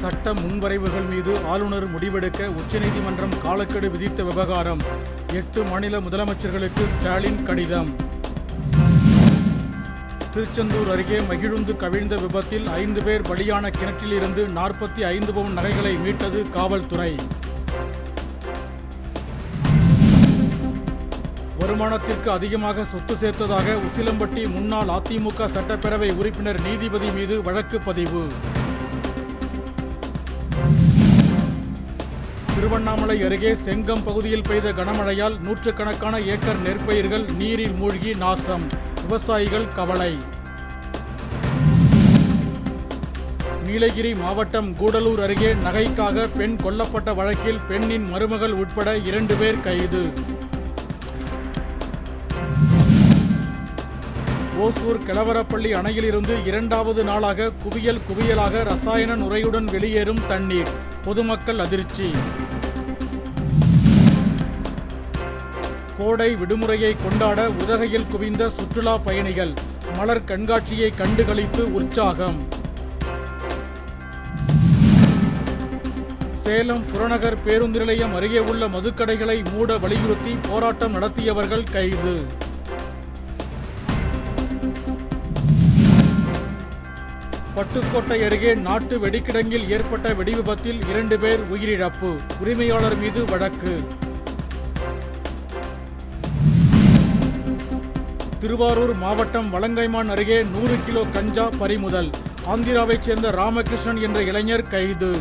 சட்ட முன்வரைவுகள் மீது ஆளுநர் முடிவெடுக்க உச்சநீதிமன்றம் காலக்கெடு விதித்த விவகாரம். எட்டு மாநில முதலமைச்சர்களுக்கு ஸ்டாலின் கடிதம். திருச்செந்தூர் அருகே மகிழுந்து கவிழ்ந்த விபத்தில் ஐந்து பேர் பலியான கிணற்றிலிருந்து நாற்பத்தி ஐந்து பவுன் நகைகளை மீட்டது காவல்துறை. வருமானத்திற்கு அதிகமாக சொத்து சேர்த்ததாக உசிலம்பட்டி முன்னாள் அதிமுக சட்டப்பேரவை உறுப்பினர் நீதிபதி மீது வழக்கு பதிவு. திருவண்ணாமலை அருகே செங்கம் பகுதியில் பெய்த கனமழையால் நூற்றுக்கணக்கான ஏக்கர் நெற்பயிர்கள் நீரில் மூழ்கி நாசம். விவசாயிகள் கவலை. நீலகிரி மாவட்டம் கூடலூர் அருகே நகைக்காக பெண் கொல்லப்பட்ட வழக்கில் பெண்ணின் மருமகள் உட்பட இரண்டு பேர் கைது. ஓசூர் கிளவரப்பள்ளி அணையிலிருந்து இரண்டாவது நாளாக குவியல் குவியலாக ரசாயன நுரையுடன் வெளியேறும் தண்ணீர். பொதுமக்கள் அதிர்ச்சி. கோடை விடுமுறையை கொண்டாட உதகையில் குவிந்த சுற்றுலா பயணிகள் மலர் கண்காட்சியை கண்டுகளித்து உற்சாகம். சேலம் புறநகர் பேருந்து நிலையம் அருகே உள்ள மதுக்கடைகளை மூட வலியுறுத்தி போராட்டம் நடத்தியவர்கள் கைது. பட்டுக்கோட்டை அருகே நாட்டு வெடிக்கிடங்கில் ஏற்பட்ட வெடிவிபத்தில் இரண்டு பேர் உயிரிழப்பு. உரிமையாளர் மீது வழக்கு. திருவாரூர் மாவட்டம் வலங்கைமான் அருகே நூறு கிலோ கஞ்சா பறிமுதல். ஆந்திராவைச் சேர்ந்த ராமகிருஷ்ணன் என்ற இளைஞர் கைது.